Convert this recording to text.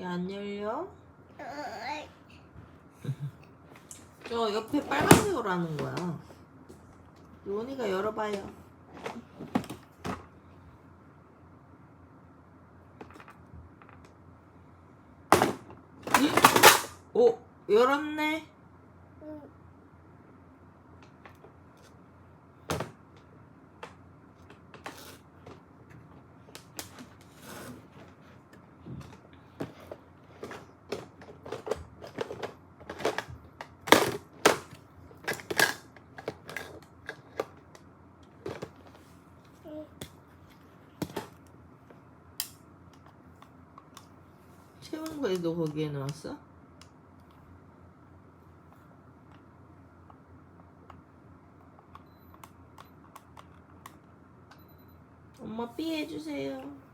왜안 열려? 저 옆에 빨간색으로 하는 거야. 요원이가 열어봐요. 오, 열었네. 채운 거에도 거기에 넣었어? 엄마 삐 해주세요.